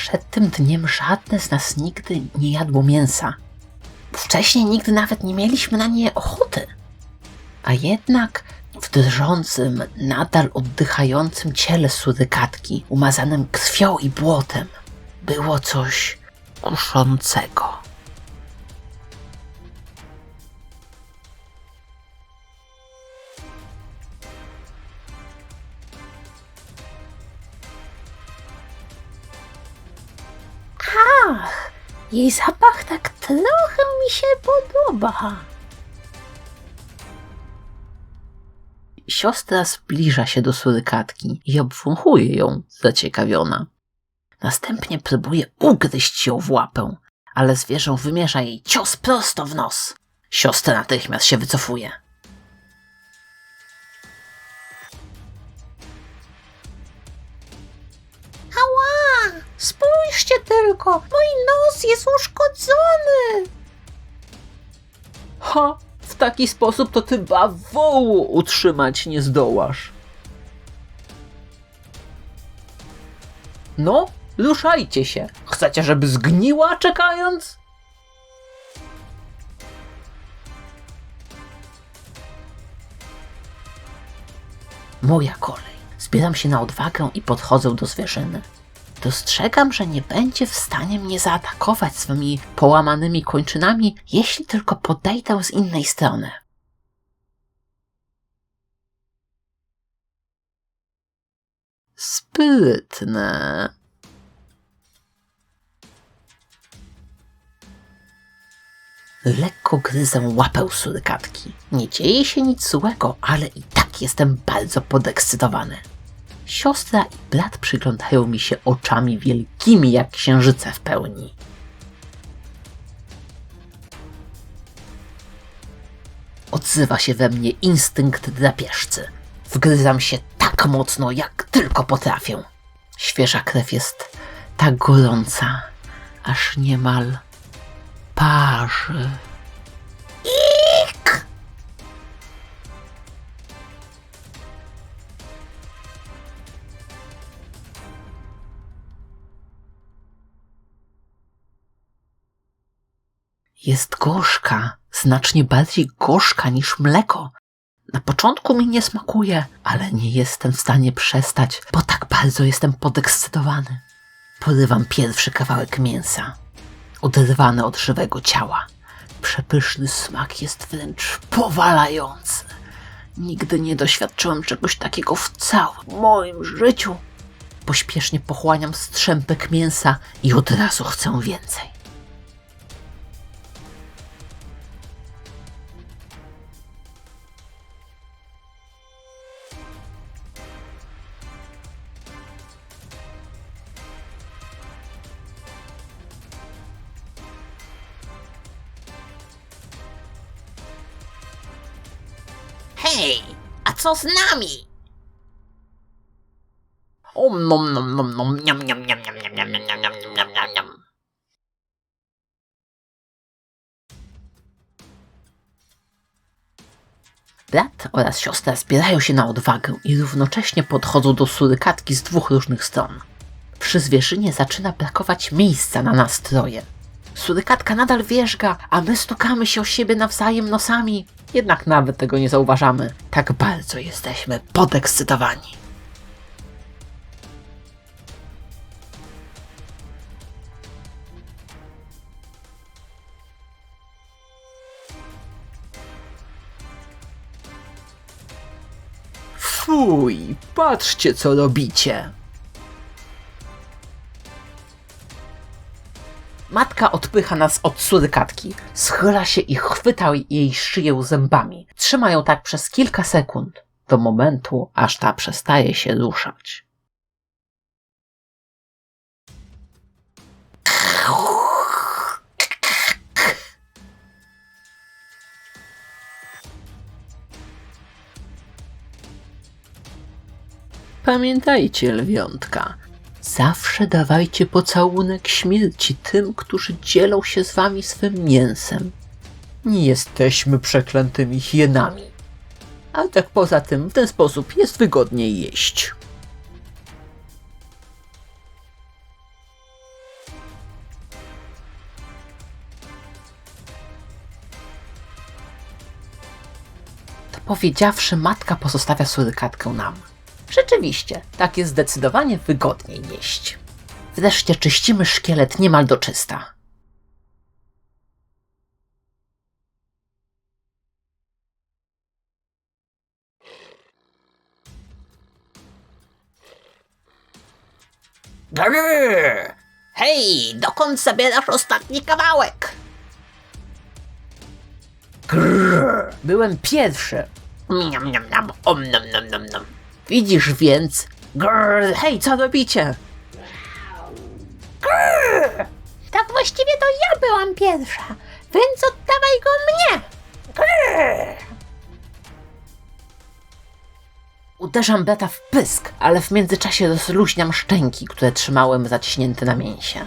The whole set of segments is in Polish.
Przed tym dniem żadne z nas nigdy nie jadło mięsa. Wcześniej nigdy nawet nie mieliśmy na nie ochoty. A jednak w drżącym, nadal oddychającym ciele surykatki, umazanym krwią i błotem, było coś kuszącego. Jej zapach tak trochę mi się podoba. Siostra zbliża się do surykatki i obwąchuje ją, zaciekawiona. Następnie próbuje ugryźć ją w łapę, ale zwierzę wymierza jej cios prosto w nos. Siostra natychmiast się wycofuje. Spójrzcie tylko! Mój nos jest uszkodzony! Ha! W taki sposób to ty bawołu utrzymać nie zdołasz. No, ruszajcie się. Chcecie, żeby zgniła czekając? Moja kolej. Zbieram się na odwagę i podchodzę do zwierzyny. Dostrzegam, że nie będzie w stanie mnie zaatakować swymi połamanymi kończynami, jeśli tylko podejdę z innej strony. Sprytne. Lekko gryzę łapę surykatki. Nie dzieje się nic złego, ale i tak jestem bardzo podekscytowany. Siostra i brat przyglądają mi się oczami wielkimi jak księżyce w pełni. Odzywa się we mnie instynkt drapieżcy. Wgryzam się tak mocno, jak tylko potrafię. Świeża krew jest tak gorąca, aż niemal parzy. Jest gorzka, znacznie bardziej gorzka niż mleko. Na początku mi nie smakuje, ale nie jestem w stanie przestać, bo tak bardzo jestem podekscytowany. Porywam pierwszy kawałek mięsa, oderwany od żywego ciała. Przepyszny smak jest wręcz powalający. Nigdy nie doświadczyłem czegoś takiego w całym moim życiu. Pośpiesznie pochłaniam strzępek mięsa i od razu chcę więcej. Hej, a co z nami? Om nom nom nom nom niam niam niam niam niam niam niam niam niam niam niam niam. Brat oraz siostra zbierają się na odwagę i równocześnie podchodzą do surykatki z dwóch różnych stron. Przy zwierzynie zaczyna brakować miejsca na nastroje. Surykatka nadal wierzga, a my stukamy się o siebie nawzajem nosami. Jednak nawet tego nie zauważamy. Tak bardzo jesteśmy podekscytowani. Fuj, patrzcie co robicie. Matka odpycha nas od surykatki, schyla się i chwyta jej szyję zębami. Trzyma ją tak przez kilka sekund, do momentu, aż ta przestaje się ruszać. Pamiętajcie, lwiątka, Zawsze dawajcie pocałunek śmierci tym, którzy dzielą się z wami swym mięsem. Nie jesteśmy przeklętymi hienami. A tak poza tym, w ten sposób jest wygodniej jeść. To powiedziawszy, matka pozostawia surykatkę nam. Rzeczywiście, tak jest zdecydowanie wygodniej jeść. Wreszcie czyścimy szkielet niemal do czysta. Grrr. Hej, dokąd zabierasz ostatni kawałek? Grrr, byłem pierwszy. Miam, miam, miam, om, nom, nom, nom, nom. Widzisz więc? Grrr, hej, co robicie? Tak właściwie to ja byłam pierwsza, więc oddawaj go mnie. Grrr. Uderzam brata w pysk, ale w międzyczasie rozluźniam szczęki, które trzymałem zaciśnięte na mięsie.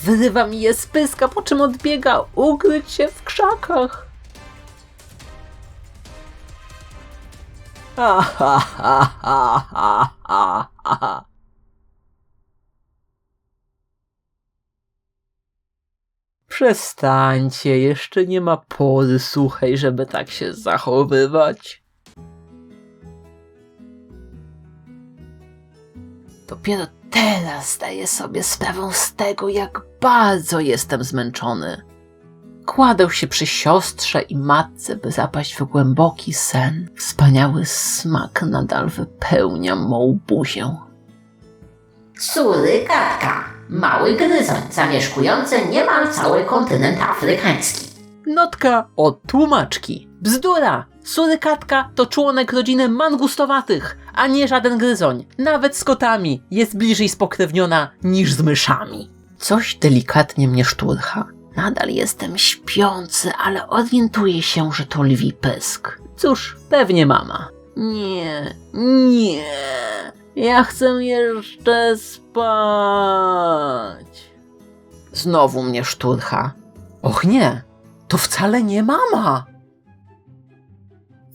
Wyrywam je z pyska, po czym odbiega ukryć się w krzakach. Przestańcie, jeszcze nie ma pory suchej, żeby tak się zachowywać. Dopiero teraz zdaję sobie sprawę z tego, jak bardzo jestem zmęczony. Kładę się przy siostrze i matce, by zapaść w głęboki sen. Wspaniały smak nadal wypełnia mą buzię. Surykatka, mały gryzoń zamieszkujący niemal cały kontynent afrykański. Notka od tłumaczki. Bzdura! Surykatka to członek rodziny mangustowatych, a nie żaden gryzoń. Nawet z kotami jest bliżej spokrewniona niż z myszami. Coś delikatnie mnie szturcha. Nadal jestem śpiący, ale orientuję się, że to lwi pysk. Cóż, pewnie mama. Nie, nie. Ja chcę jeszcze spać. Znowu mnie szturcha. Och nie, to wcale nie mama.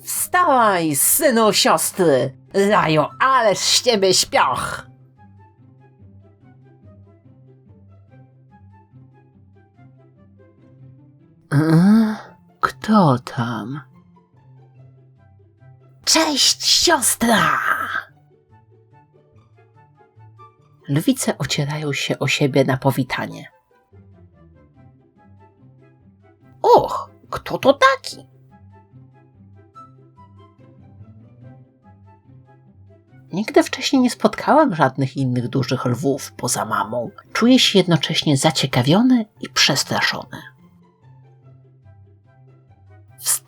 Wstawaj, synu siostry! Rajo, ależ z ciebie śpioch! E, Kto tam? Cześć, siostra! Lwice ocierają się o siebie na powitanie. Och, kto to taki? Nigdy wcześniej nie spotkałem żadnych innych dużych lwów poza mamą. Czuję się jednocześnie zaciekawiony i przestraszony.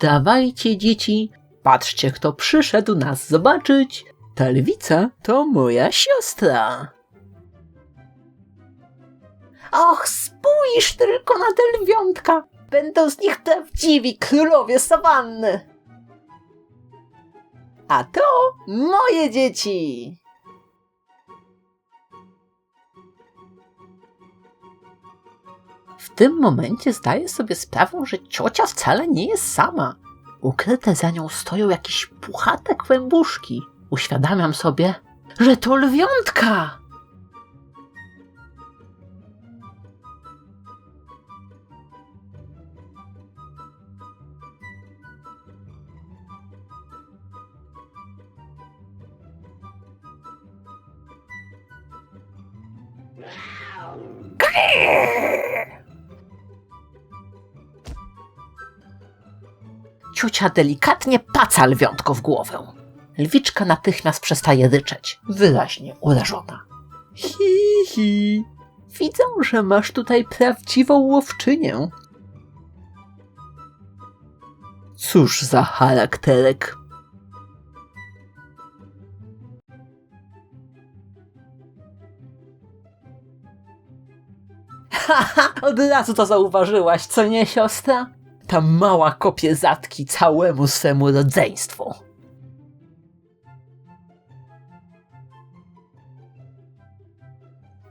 Wstawajcie, dzieci, patrzcie, kto przyszedł nas zobaczyć. Ta lwica to moja siostra. Och, spójrz tylko na te lwiątka! Będą z nich prawdziwi królowie sawanny! A to moje dzieci! W tym momencie zdaję sobie sprawę, że ciocia wcale nie jest sama. Ukryte za nią stoją jakieś puchate kłębuszki. Uświadamiam sobie, że to lwiątka! Ciocia delikatnie paca lwiątko w głowę. Lwiczka natychmiast przestaje ryczeć, wyraźnie urażona. Hi, hi. Widzę, że masz tutaj prawdziwą łowczynię. Cóż za charakterek. Haha, od razu to zauważyłaś, co nie, siostra? Ta mała kopie zatki całemu swemu rodzeństwu.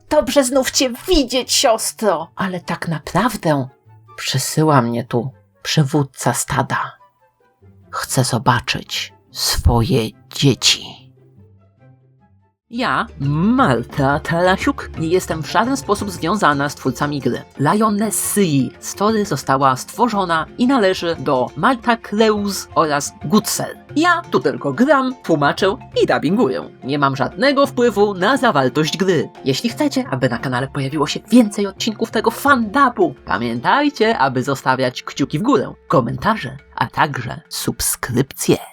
Dobrze znów cię widzieć, siostro, ale tak naprawdę przysyła mnie tu przywódca stada. Chcę zobaczyć swoje dzieci. Ja, Marta Tarasiuk, nie jestem w żaden sposób związana z twórcami gry. Lionessy Story została stworzona i należy do Marta Kleus oraz Goodsell. Ja tu tylko gram, tłumaczę i dubbinguję. Nie mam żadnego wpływu na zawartość gry. Jeśli chcecie, aby na kanale pojawiło się więcej odcinków tego fandabu, pamiętajcie, aby zostawiać kciuki w górę, komentarze, a także subskrypcje.